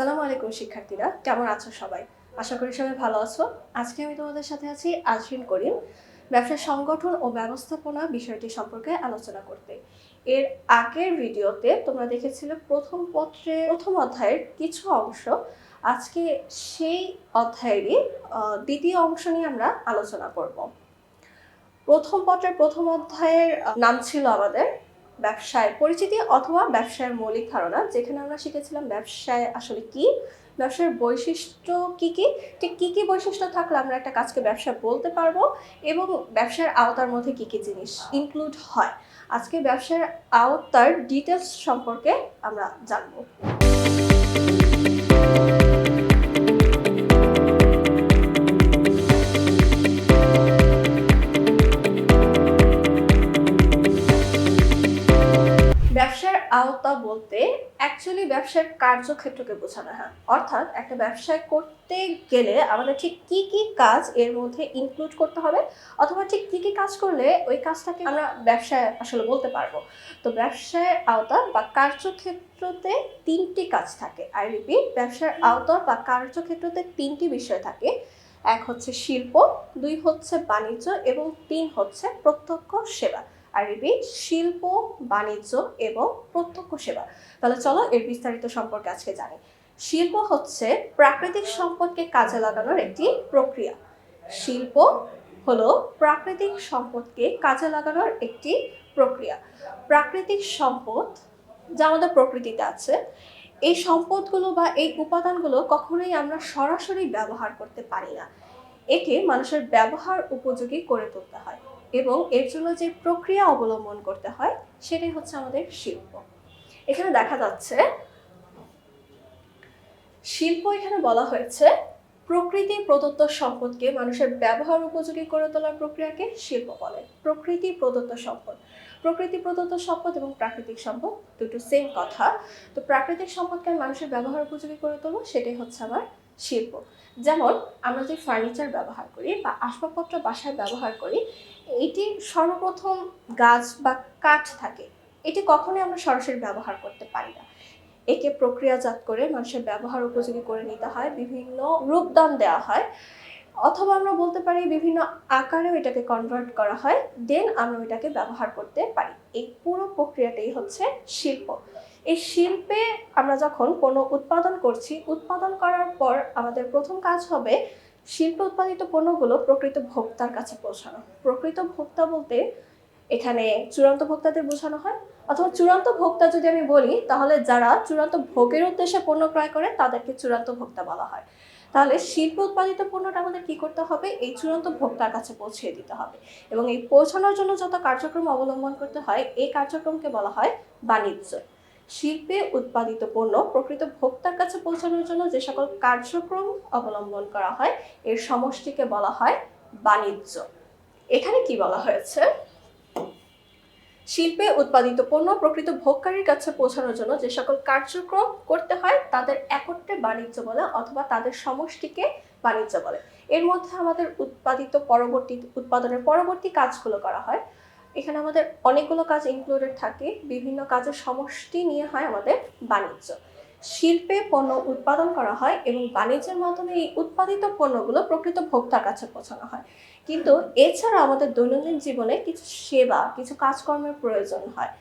আসসালামু আলাইকুম, শিক্ষার্থীরা। কেমন আছো সবাই? আশা করি সবাই ভালো আছো। আজকে আমি তোমাদের সাথে আছি আজরিন করিম, ব্যবসা সংগঠন ও ব্যবস্থাপনা বিষয়টি সম্পর্কে আলোচনা করতে। এর আগের ভিডিওতে তোমরা দেখেছিলে প্রথম পত্রে, প্রথম অধ্যায়ের কিছু অংশ। আজকে সেই অধ্যায়েরই দ্বিতীয় অংশ নিয়ে আমরা আলোচনা করব। প্রথম পত্রের প্রথম অধ্যায়ের নাম ছিল আমাদের ব্যবসায় পরিচিতি অথবা ব্যবসায়ের মৌলিক ধারণা, যেখানে আমরা শিখেছিলাম ব্যবসায় আসলে কি ব্যবসার বৈশিষ্ট্য কি কি, ঠিক কি কি বৈশিষ্ট্য থাকলে আমরা একটা কাজকে ব্যবসা বলতে পারব এবং ব্যবসার আওতার মধ্যে কি কি জিনিস ইনক্লুড হয়। আজকে ব্যবসার আওতার ডিটেলস সম্পর্কে আমরা জানব। আওতা বলতে অ্যাকচুয়ালি ব্যবসার কার্যক্ষেত্রকে বোঝানো হয়। অর্থাৎ একটা ব্যবসায় করতে গেলে আমাদের ঠিক কি কি কাজ এর মধ্যে ইনক্লুড করতে হবে অথবা ঠিক কি কি কাজ করলে ওই কাজটাকে আমরা ব্যবসায় আসলে বলতে পারব। তো ব্যবসায় আওতা বা কার্যক্ষেত্রতে তিনটি কাজ থাকে। আই রিপিট ব্যবসার আওতা বা কার্যক্ষেত্রতে তিনটি বিষয় থাকে। এক হচ্ছে শিল্প, দুই হচ্ছে বাণিজ্য এবং তিন হচ্ছে প্রত্যক্ষ সেবা। আর রিপিট শিল্প, বাণিজ্য এবং প্রত্যক্ষ সেবা। তাহলে চলো এর বিস্তারিত সম্পর্কে আজকে জানি। শিল্প হচ্ছে প্রাকৃতিক সম্পদকে কাজে লাগানোর একটি প্রক্রিয়া। শিল্প হলো প্রাকৃতিক সম্পদকে কাজে লাগানোর একটি প্রক্রিয়া। প্রাকৃতিক সম্পদ যা আমাদের প্রকৃতিতে আছে, এই সম্পদগুলো বা এই উপাদানগুলো কখনোই আমরা সরাসরি ব্যবহার করতে পারি না। একে মানুষের ব্যবহার উপযোগী করে তুলতে হয়। এবং এর জন্য যে প্রক্রিয়া অবলম্বন করতে হয়, সেটাই হচ্ছে আমাদের শিল্প। এখানে দেখা যাচ্ছে, শিল্প এখানে বলা হয়েছে, প্রকৃতি প্রদত্ত সম্পদকে মানুষের ব্যবহার উপযোগী করে তোলার প্রক্রিয়াকে শিল্প বলে। প্রকৃতি প্রদত্ত সম্পদ। প্রকৃতি প্রদত্ত সম্পদ এবং প্রাকৃতিক সম্পদ, দুটো সেম কথা। তো প্রাকৃতিক সম্পদকে মানুষের ব্যবহার উপযোগী করে তুলবো, সেটাই হচ্ছে আমার শিল্প। যেমন আমরা যে ফার্নিচার ব্যবহার করি বা আসবাবপত্র বাসায় ব্যবহার করি, এটি সর্বপ্রথম গাছ বা কাঠ থাকে। এটি কখনোই আমরা সরাসরি ব্যবহার করতে পারি না। একে প্রক্রিয়াজাত করে মানুষের ব্যবহার উপযোগী করে নিতে হয়, বিভিন্ন রূপদান দেওয়া হয়, অথবা আমরা বলতে পারি বিভিন্ন আকারেও এটাকে কনভার্ট করা হয় দেন আমরা এটাকে ব্যবহার করতে পারি। এই পুরো প্রক্রিয়াটাই হচ্ছে শিল্প। এই শিল্পে আমরা যখন কোনো উৎপাদন করছি, উৎপাদন করার পর আমাদের প্রথম কাজ হবে শিল্প উৎপাদিত পণ্যগুলো প্রকৃত ভোক্তার কাছে পৌঁছানো। প্রকৃত ভোক্তা বলতে এখানে চূড়ান্ত ভোক্তাদের বোঝানো হয়। অথবা চূড়ান্ত ভোক্তা যদি আমি বলি, তাহলে যারা চূড়ান্ত ভোগের উদ্দেশ্যে পণ্য ক্রয় করে, তাদেরকে চূড়ান্ত ভোক্তা বলা হয়। তাহলে শিল্প উৎপাদিত পণ্যটা আমাদের কি করতে হবে? এই চূড়ান্ত ভোক্তার কাছে পৌঁছিয়ে দিতে হবে। এবং এই পৌঁছানোর জন্য যত কার্যক্রম অবলম্বন করতে হয়, এই কার্যক্রমকে বলা হয় বাণিজ্য। শিল্পে উৎপাদিত পণ্য প্রকৃত ভোক্তার কাছে পৌঁছানোর জন্য যে সকল কার্যক্রম অবলম্বন করা হয়, এর সমষ্টিকে বলা হয় বাণিজ্য। এখানে কি বলা হয়েছে? শিল্পে উৎপাদিত পণ্য প্রকৃত ভোগকারীর কাছে পৌঁছানোর জন্য যে সকল কার্যক্রম করতে হয়, তাদের একত্রে বাণিজ্য বলে অথবা তাদের সমষ্টিকে বাণিজ্য বলে। এর মধ্যে আমাদের উৎপাদিত পরবর্তী, উৎপাদনের পরবর্তী কাজগুলো করা হয়। এখানে আমাদের অনেকগুলো কাজ ইনক্লুডেড থাকে। বিভিন্ন কাজের সমষ্টি নিয়ে হয় আমাদের বাণিজ্য। শিল্পে পণ্য উৎপাদন করা হয় এবং বাণিজ্যের মাধ্যমে এই উৎপাদিত পণ্যগুলো প্রকৃত ভোক্তার কাছে পৌঁছানো হয়। কিন্তু এছাড়া আমাদের দৈনন্দিন জীবনে কিছু সেবা, কিছু কাজকর্মের প্রয়োজন হয়।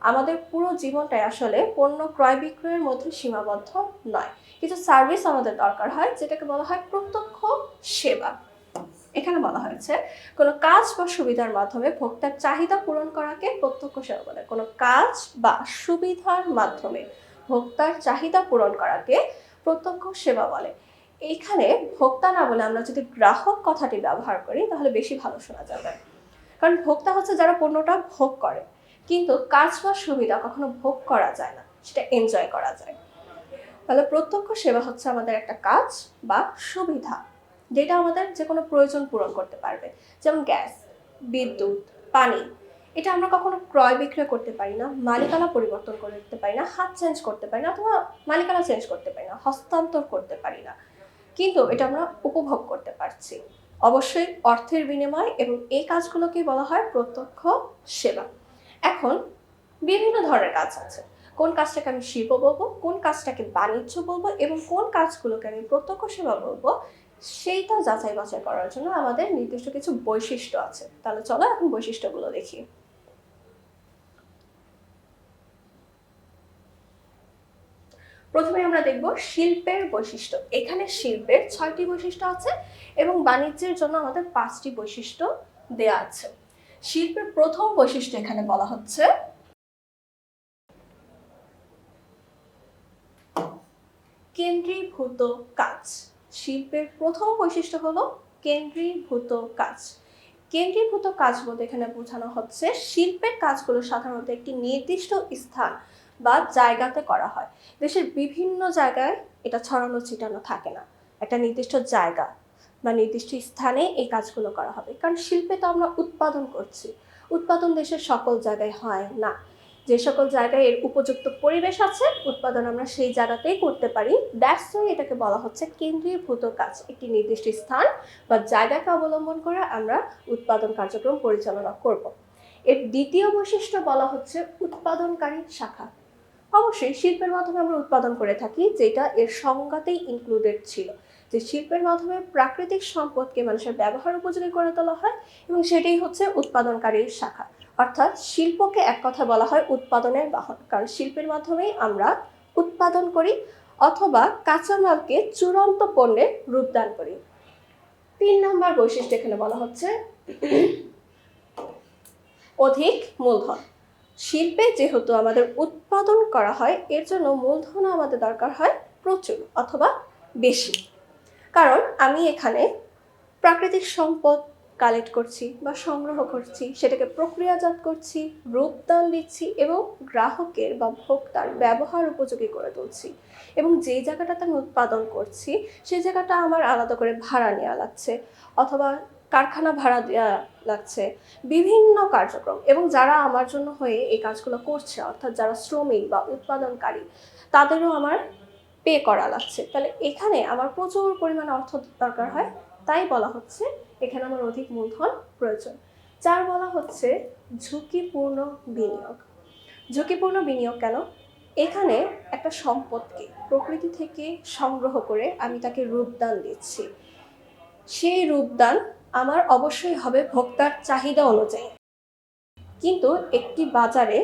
আমাদের পুরো জীবনটাই আসলে পণ্য ক্রয় বিক্রয়ের মধ্যে সীমাবদ্ধ নয়। কিছু সার্ভিস আমাদের দরকার হয়, যেটাকে বলা হয় প্রত্যক্ষ সেবা। এখানে বলা হয়েছে, কোনো কাজ বা সুবিধার মাধ্যমে ভোক্তার চাহিদা পূরণ করাকে প্রত্যক্ষ সেবা বলে। কোনো কাজ বা সুবিধার মাধ্যমে ভোক্তার চাহিদা পূরণ করাকে প্রত্যক্ষ সেবা বলে। এইখানে ভোক্তা না বলে আমরা যদি গ্রাহক কথাটি ব্যবহার করি, তাহলে বেশি ভালো শোনা যাবে। কারণ ভোক্তা হচ্ছে যারা পণ্যটা ভোগ করে, কিন্তু কাজ বা সুবিধা কখনো ভোগ করা যায় না, সেটা এনজয় করা যায়। তাহলে প্রত্যক্ষ সেবা হচ্ছে আমাদের একটা কাজ বা সুবিধা। যেটা আমাদের যে কোনো প্রয়োজন পূরণ করতে পারবে। যেমন গ্যাস, বিদ্যুৎ, পানি। এটা আমরা কখনো ক্রয় বিক্রয় করতে পারি না, মালিকানা পরিবর্তন করতে পারি না, হাত চেঞ্জ করতে পারি না, অথবা মালিকানা চেঞ্জ করতে পারি না, হস্তান্তর করতে পারি না। কিন্তু এটা আমরা উপভোগ করতে পারছি। অবশ্যই অর্থের বিনিময় এবং এই কাজগুলোকে বলা হয় প্রত্যক্ষ সেবা। এখন বিভিন্ন ধরনের কাজ আছে। কোন কাজটাকে আমি শিল্প বলব, কোন কাজটাকে বাণিজ্য বলব এবং কোন কাজগুলোকে আমি প্রত্যক্ষ সেবা বলব সেইটা যাচাই বাছাই করার জন্য আমাদের নির্দিষ্ট কিছু বৈশিষ্ট্য আছে। তাহলে চলো এখন বৈশিষ্ট্যগুলো দেখি। প্রথমে আমরা দেখব শিল্পের বৈশিষ্ট্য। এখানে শিল্পের ছয়টি বৈশিষ্ট্য আছে এবং বাণিজ্যের জন্য আমাদের পাঁচটি বৈশিষ্ট্য দেয়া আছে। শিল্পের প্রথম বৈশিষ্ট্য এখানে বলা হচ্ছে কেন্দ্রীভূত কাজ। শিল্পের প্রথম বৈশিষ্ট্য হলো কেন্দ্রীভূত কাজ। কেন্দ্রীভূত কাজ বলতে এখানে বোঝানো হচ্ছে শিল্পের কাজগুলো সাধারণত একটি নির্দিষ্ট স্থান বা জায়গাতে করা হয়। দেশের বিভিন্ন জায়গায় এটা ছড়ানো ছিটানো থাকে না। একটা নির্দিষ্ট জায়গা বা নির্দিষ্ট স্থানে এই কাজগুলো করা হবে। কারণ শিল্পে তো আমরা উৎপাদন করছি। উৎপাদন দেশের সকল জায়গায় হয় না। যে সকল জায়গায় এর উপযুক্ত পরিবেশ আছে, উৎপাদন আমরা সেই জায়গাতেই করতে পারি। দ্যাটস এটাকে বলা হচ্ছে কেন্দ্রীভূত কাজ। একটি নির্দিষ্ট স্থান বা জায়গাকে অবলম্বন করে আমরা উৎপাদন কার্যক্রম পরিচালনা করব। এর দ্বিতীয় বৈশিষ্ট্য বলা হচ্ছে উৎপাদনকারী শাখা। অবশ্যই শিল্পের মাধ্যমে আমরা উৎপাদন করে থাকি, যেটা এর সংজ্ঞাতেই ইনক্লুডেড ছিল। যে শিল্পের মাধ্যমে প্রাকৃতিক সম্পদকে মানুষের ব্যবহার উপযোগী করে তোলা হয় এবং সেটাই হচ্ছে উৎপাদনকারীর শাখা। অর্থাৎ শিল্পকে এক কথা বলা হয় উৎপাদনের বাহন। কারণ শিল্পের মাধ্যমেই আমরা উৎপাদন করি অথবা কাঁচামালকে চূড়ান্ত পণ্যে রূপদান করি। তিন নম্বর বৈশিষ্ট্য এখানে বলা হচ্ছে অধিক মূলধন। শিল্পে যেহেতু আমাদের উৎপাদন করা হয়, এর জন্য মূলধন আমাদের দরকার হয় প্রচুর অথবা বেশি। কারণ আমি এখানে প্রাকৃতিক সম্পদ কালেক্ট করছি বা সংগ্রহ করছি, সেটাকে প্রক্রিয়াজাত করছি, রূপদান দিচ্ছি এবং গ্রাহকের বা ভোক্তার ব্যবহার উপযোগী করে তুলছি এবং যেই জায়গাটাতে আমি উৎপাদন করছি সেই জায়গাটা আমার আলাদা করে ভাড়া নেওয়া লাগছে অথবা কারখানা ভাড়া দেওয়া লাগছে, বিভিন্ন কার্যক্রম এবং যারা আমার জন্য হয়ে এই কাজগুলো করছে, অর্থাৎ যারা শ্রমিক বা উৎপাদনকারী, তাদেরও আমার পে করা লাগছে। তাহলে এখানে আমার প্রচুর পরিমাণে অর্থ দরকার হয় তাই বলা হচ্ছে এখানে আমার অধিক মূলধন প্রয়োজন। চার বলা হচ্ছে ঝুঁকিপূর্ণ বিনিয়োগ। ঝুঁকিপূর্ণ বিনিয়োগ কেন? এখানে একটা সম্পদকে প্রকৃতি থেকে সংগ্রহ করে আমি তাকে রূপদান দিচ্ছি। সেই রূপদান আমার অবশ্যই হবে ভোক্তার চাহিদা অনুযায়ী। কিন্তু একটি বাজারে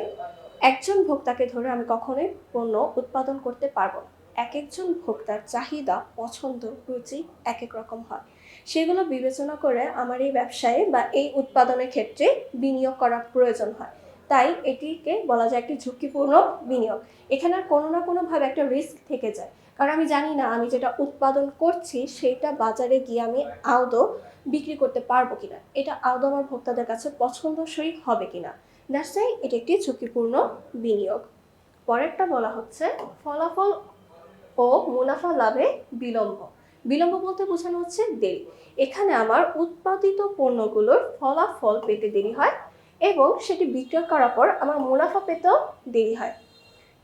একজন ভোক্তাকে ধরে আমি কখনোই পণ্য উৎপাদন করতে পারব না। এক একজন ভোক্তার চাহিদা, পছন্দ, রুচি এক এক রকম হয়। সেগুলো বিবেচনা করে আমার এই ব্যবসায়ে বা এই উৎপাদনের ক্ষেত্রে বিনিয়োগ করা প্রয়োজন হয়। তাই এটিকে বলা যায় একটি ঝুঁকিপূর্ণ বিনিয়োগ। এখানে কোনো না কোনোভাবে একটা রিস্ক থেকে যায়। কারণ আমি জানি না আমি যেটা উৎপাদন করছি সেটা বাজারে গিয়ে আমি আদৌ বিক্রি করতে পারব কিনা। এটা আদৌ আমার ভোক্তাদের কাছে পছন্দসই হবে কিনা। দ্যাটস ওয়াই এটি একটি ঝুঁকিপূর্ণ বিনিয়োগ। পরেরটা বলা হচ্ছে ফলাফল ও মুনাফা লাভে বিলম্ব। বিলম্ব বলতে বোঝানো হচ্ছে দেরি। এখানে আমার উৎপাদিত পণ্যগুলোর ফলাফল পেতে দেরি হয় এবং সেটি বিক্রয় করার পর আমার মুনাফা পেতেও দেরি হয়।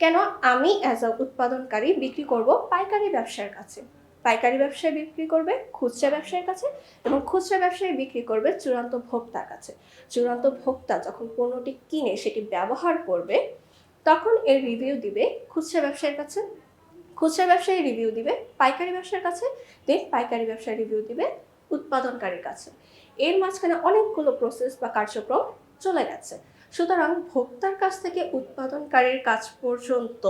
কেন? আমি অ্যাজ আ উৎপাদনকারী বিক্রি করব পাইকারি ব্যবসার কাছে। পাইকারি ব্যবসায়ী বিক্রি করবে খুচরা ব্যবসায়ীর কাছে এবং খুচরা ব্যবসায়ী বিক্রি করবে চূড়ান্ত ভোক্তার কাছে। চূড়ান্ত ভোক্তা যখন পণ্যটি কিনে সেটি ব্যবহার করবে, তখন এর রিভিউ দিবে খুচরা ব্যবসায়ীর কাছে খুচরা ব্যবসায়ী রিভিউ দিবে, পাইকারি ব্যবসার কাছে দেন পাইকারি ব্যবসায়ী রিভিউ দিবে উৎপাদনকারীর কাছে। এর মাঝখানে অনেকগুলো প্রসেস বা কার্যক্রম চলে গেছে। সুতরাং ভোক্তার কাছ থেকে উৎপাদনকারীর কাজ পর্যন্ত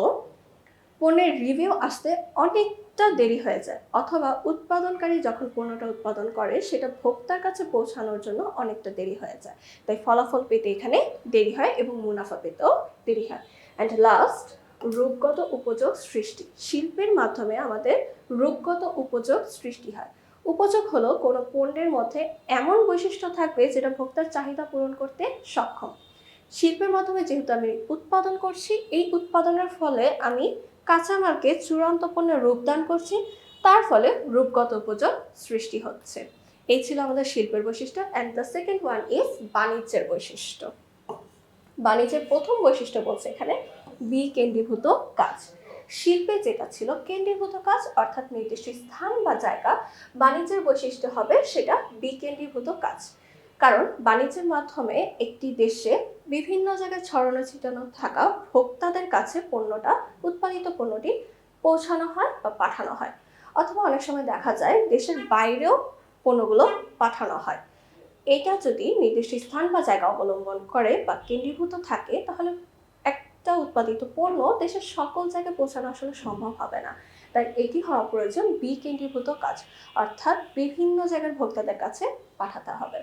পণ্যের রিভিউ আসতে অনেকটা দেরি হয়ে যায়, অথবা উৎপাদনকারী যখন পণ্যটা উৎপাদন করে, সেটা ভোক্তার কাছে পৌঁছানোর জন্য অনেকটা দেরি হয়ে যায়। তাই ফলাফল পেতে এখানে দেরি হয় এবং মুনাফা পেতেও দেরি হয়। অ্যান্ড লাস্ট রূপগত উপযোগ সৃষ্টি। শিল্পের মাধ্যমে আমাদের রূপগত উপযোগ সৃষ্টি হয়। উপযোগ হলো কোনো পণ্যের মধ্যে এমন বৈশিষ্ট্য থাকবে যেটা ভোক্তার চাহিদা পূরণ করতে সক্ষম। শিল্পের মাধ্যমে যেহেতু আমি উৎপাদন করছি, এই উৎপাদনের ফলে আমি কাঁচামালকে চূড়ান্ত পণ্যে রূপদান করছি, তার ফলে রূপগত উপযোগ সৃষ্টি হচ্ছে। এই ছিল আমাদের শিল্পের বৈশিষ্ট্য and the second one is বাণিজ্যের বৈশিষ্ট্য। বাণিজ্যের প্রথম বৈশিষ্ট্য বলছে এখানে বিকেন্দ্রীভূত কাজ। শিল্পে যেটা ছিল কেন্দ্রীভূত কাজ, অর্থাৎ নির্দিষ্ট স্থান বা জায়গা, বাণিজ্যের বৈশিষ্ট্য হবে সেটা বিকেন্দ্রীভূত কাজ। কারণ বাণিজ্যের মাধ্যমে একটি দেশে বিভিন্ন জায়গায় ছড়ানো ছিটানো থাকা ভোক্তাদের কাছে পণ্যটা, উৎপাদিত পণ্যটি পৌঁছানো হয় বা পাঠানো হয়। অথবা অনেক সময় দেখা যায় দেশের বাইরেও পণ্যগুলো পাঠানো হয়। এটা যদি নির্দিষ্ট স্থান বা জায়গা অবলম্বন করে বা কেন্দ্রীভূত থাকে, তাহলে একটা উৎপাদিত পণ্য দেশের সকল জায়গায় পৌঁছানো আসলে সম্ভব হবে না। তাই এটি হওয়া প্রয়োজন বিকেন্দ্রীভূত কাজ, অর্থাৎ বিভিন্ন জায়গার ভোক্তাদের কাছে পাঠাতে হবে।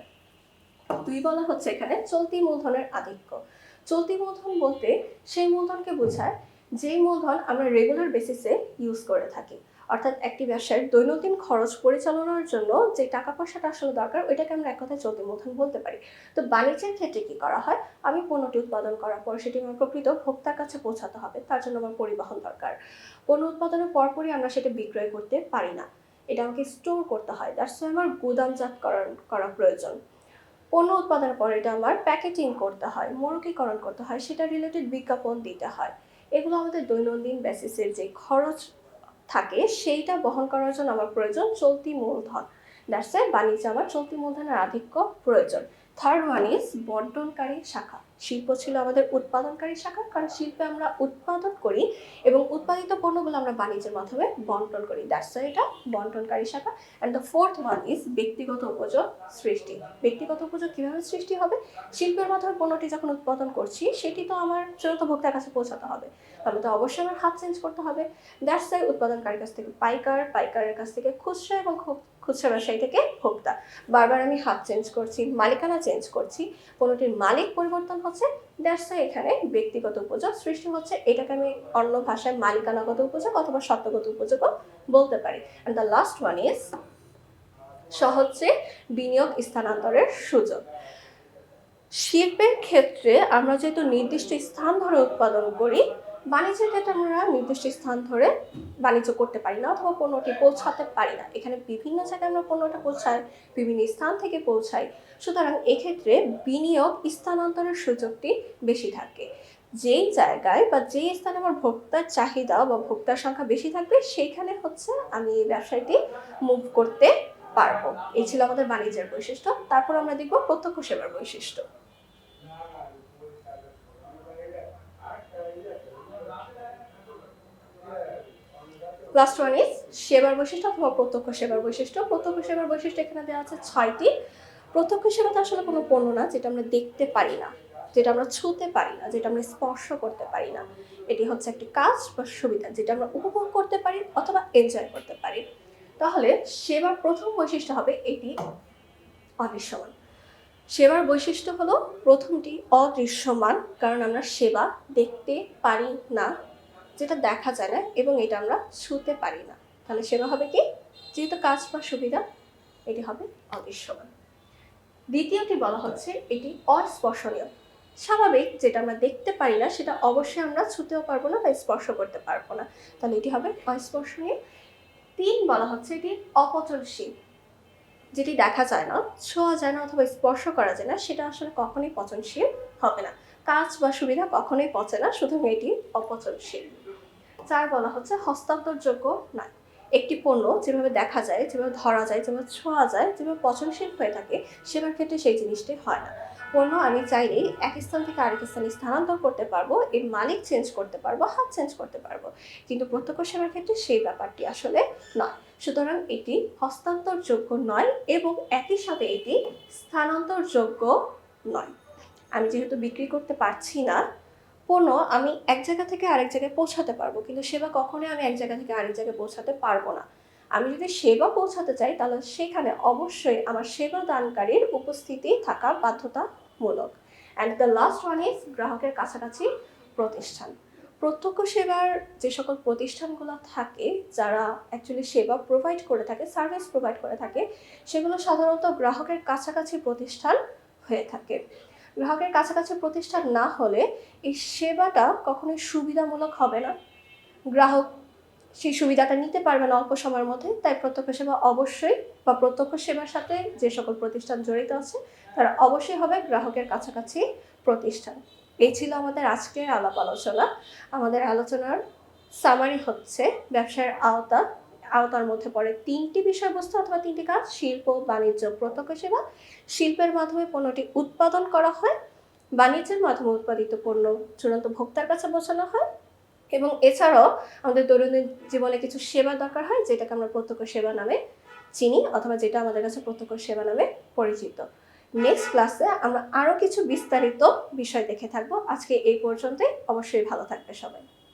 দুই বলা হচ্ছে এখানে চলতি মূলধনের আধিক্য। চলতি মূলধন বলতে সেই মূলধনকে বোঝায় যেই মূলধন আমরা রেগুলার বেসিসে ইউজ করে থাকি। অর্থাৎ একটি ব্যবসায়ের দৈনন্দিন খরচ পরিচালনার জন্য যে টাকা পয়সাটা আসলে দরকার, ওইটাকে আমরা এক কথায় চলতি মূলধন বলতে পারি। তো বাণিজ্যের ক্ষেত্রে কি করা হয়? আমি পণ্যটি উৎপাদন করার পর সেটি আমার প্রকৃত ভোক্তার কাছে পৌঁছাতে হবে, তার জন্য আমার পরিবহন দরকার। পণ্য উৎপাদনের পরপরই আমরা সেটা বিক্রয় করতে পারি না। এটা আমাকে স্টোর করতে হয় দ্যাটস আমার গুদামজাত করার, করা প্রয়োজন। পণ্য উৎপাদনের পর এটা আমার প্যাকেটিং করতে হয়, মরকীকরণ করতে হয়, সেটা রিলেটেড বিজ্ঞাপন দিতে হয়। এগুলো আমাদের দৈনন্দিন বেসিসের যে খরচ থাকে, সেইটা বহন করার জন্য আমার প্রয়োজন চলতি মূলধন। দ্যাটস এ বাণিজ্য আমার চলতি মূলধনের আধিক্য প্রয়োজন। থার্ড ওয়ান ইজ বন্টনকারী শাখা। শিল্প ছিল আমাদের উৎপাদনকারী শাখা। কারণ শিল্পে আমরা উৎপাদন করি এবং উৎপাদিত পণ্যগুলো আমরা বাণিজ্যের মাধ্যমে বন্টন করি। দ্যাটস এটা বন্টনকারী শাখা। And the fourth one is ব্যক্তিগত উপযোগ সৃষ্টি। ব্যক্তিগত উপযোগ কীভাবে সৃষ্টি হবে? শিল্পের মাধ্যমে পণ্যটি যখন উৎপাদন করছি, সেটি তো আমার চূড়ান্ত ভোক্তার কাছে পৌঁছাতে হবে। তাহলে তো অবশ্যই আমার হাত চেঞ্জ করতে হবে। দ্যাটস উৎপাদনকারীর কাছ থেকে পাইকার, পাইকারের কাছ থেকে খুচরা এবং খু- খুচরা ব্যবসায়ী থেকে ভোক্তা। বারবার আমি হাত চেঞ্জ করছি, মালিকানা চেঞ্জ করছি পণ্যটির মালিক পরিবর্তন হচ্ছে দ্যাটস এখানে ব্যক্তিগত উপযোগ সৃষ্টি হচ্ছে, এটাকে আমি অন্য ভাষায় মালিকানাগত উপযোগ অথবা সত্যগত উপযোগও বলতে পারি। And the last one is সহজে বিনিয়োগ স্থানান্তরের সুযোগ। শিল্পের ক্ষেত্রে আমরা যেহেতু নির্দিষ্ট স্থান ধরে উৎপাদন করি বাণিজ্যের ক্ষেত্রে আমরা নির্দিষ্ট স্থান ধরে বাণিজ্য করতে পারি না অথবা পণ্যটি পৌঁছাতে পারি না। এখানে বিভিন্ন জায়গায় আমরা পণ্যটা পৌঁছাই, বিভিন্ন স্থান থেকে পৌঁছাই। সুতরাং এক্ষেত্রে বিনিয়োগ স্থানান্তরের সুযোগটি বেশি থাকে। যেই জায়গায় বা যেই স্থানে আমার ভোক্তার চাহিদা বা ভোক্তার সংখ্যা বেশি থাকবে, সেইখানে হচ্ছে আমি এই ব্যবসাটি মুভ করতে পারব। এই ছিল আমাদের বাণিজ্যের বৈশিষ্ট্য। তারপর আমরা দেখব প্রত্যক্ষ সেবার বৈশিষ্ট্য। লাস্ট ওয়ান ইজ সেবার বৈশিষ্ট্য অথবা প্রত্যক্ষ সেবার বৈশিষ্ট্য। প্রত্যক্ষ সেবার বৈশিষ্ট্য এখানে দেওয়া আছে ছয়টি। প্রত্যক্ষ সেবা সেবাতে আসলে কোনো পণ্য না, যেটা আমরা দেখতে পারি না, যেটা আমরা ছুঁতে পারি না, যেটা আমরা স্পর্শ করতে পারি না। এটি হচ্ছে একটি কাজ বা সুবিধা, যেটা আমরা উপভোগ করতে পারি অথবা এনজয় করতে পারি। তাহলে সেবার প্রথম বৈশিষ্ট্য হবে এটি অদৃশ্যমান। সেবার বৈশিষ্ট্য হলো প্রথমটি অদৃশ্যমান, কারণ আমরা সেবা দেখতে পারি না। যেটা দেখা যায় না এবং এটা আমরা ছুঁতে পারি না। তাহলে সেবা হবে কি? যেহেতু কাজ বা সুবিধা, এটি হবে অদৃশ্যমান। দ্বিতীয়টি বলা হচ্ছে এটি অস্পর্শনীয়। স্বাভাবিক যেটা আমরা দেখতে পারি না, সেটা অবশ্যই আমরা ছুঁতেও পারব না বা স্পর্শ করতে পারব না। তাহলে এটি হবে অস্পর্শনীয়। তিন বলা হচ্ছে এটি অপচনশীল যেটি দেখা যায় না, ছোঁয়া যায় না অথবা স্পর্শ করা যায় না, সেটা আসলে কখনোই পচনশীল হবে না। কাজ বা সুবিধা কখনোই পচে না, শুধু এটি অপচনশীল চার বলা হচ্ছে হস্তান্তরযোগ্য নয় একটি পণ্য যেভাবে দেখা যায়, যেভাবে ধরা যায়, যেভাবে ছোঁয়া যায়, যেভাবে পচনশীল হয়ে থাকে সেবার ক্ষেত্রে সেই জিনিসটি হয় না। পণ্য আমি চাইলেই এক স্থান থেকে আরেক স্থানে স্থানান্তর করতে পারব, এর মালিক চেঞ্জ করতে পারব, হাত চেঞ্জ করতে পারব। কিন্তু প্রত্যক্ষ সেবার ক্ষেত্রে সেই ব্যাপারটি আসলে নয়। সুতরাং এটি হস্তান্তরযোগ্য নয় এবং একই সাথে এটি স্থানান্তরযোগ্য নয়। আমি যেহেতু বিক্রি করতে পারছি না পণ্য আমি এক জায়গা থেকে আরেক জায়গায় পৌঁছাতে পারব, কিন্তু সেবা কখনোই আমি এক জায়গা থেকে আরেক জায়গায় পৌঁছাতে পারব না। আমি যদি সেবা পৌঁছাতে চাই, তাহলে সেখানে অবশ্যই আমার সেবা দানকারীর উপস্থিতি থাকা বাধ্যতামূলক। And the last one is গ্রাহকের কাছাকাছি প্রতিষ্ঠান। প্রত্যক্ষ সেবার যে সকল প্রতিষ্ঠানগুলো থাকে, যারা অ্যাকচুয়ালি সেবা প্রোভাইড করে থাকে সার্ভিস প্রোভাইড করে থাকে, সেগুলো সাধারণত গ্রাহকের কাছাকাছি প্রতিষ্ঠান হয়ে থাকে। গ্রাহকের কাছাকাছি প্রতিষ্ঠান না হলে এই সেবাটা কখনোই সুবিধামূলক হবে না। গ্রাহক সেই সুবিধাটা নিতে পারবে না অল্প সময়ের মধ্যে, তাই প্রত্যক্ষ সেবা অবশ্যই বা প্রত্যক্ষ সেবার সাথে যে সকল প্রতিষ্ঠান জড়িত আছে, তারা অবশ্যই হবে গ্রাহকের কাছাকাছি প্রতিষ্ঠান। এই ছিল আমাদের আজকের আলাপ আলোচনা। আমাদের আলোচনার সামারি হচ্ছে ব্যবসার আওতা আওতার মধ্যে পড়ে তিনটি বিষয়বস্তু অথবা তিনটি কাজ, শিল্প, বাণিজ্য, প্রত্যক্ষ সেবা। শিল্পের মাধ্যমে পণ্যটি উৎপাদন করা হয়, বাণিজ্যের মাধ্যমে উৎপাদিত পণ্য চূড়ান্ত ভোক্তার কাছে পৌঁছানো হয় এবং এছাড়াও আমাদের দৈনন্দিন জীবনে কিছু সেবা দরকার হয়, যেটাকে আমরা প্রত্যক্ষ সেবা নামে চিনি অথবা যেটা আমাদের কাছে প্রত্যক্ষ সেবা নামে পরিচিত। নেক্সট ক্লাসে আমরা আরও কিছু বিস্তারিত বিষয় দেখে থাকব। আজকে এই পর্যন্তই। অবশ্যই ভালো থাকবে সবাই।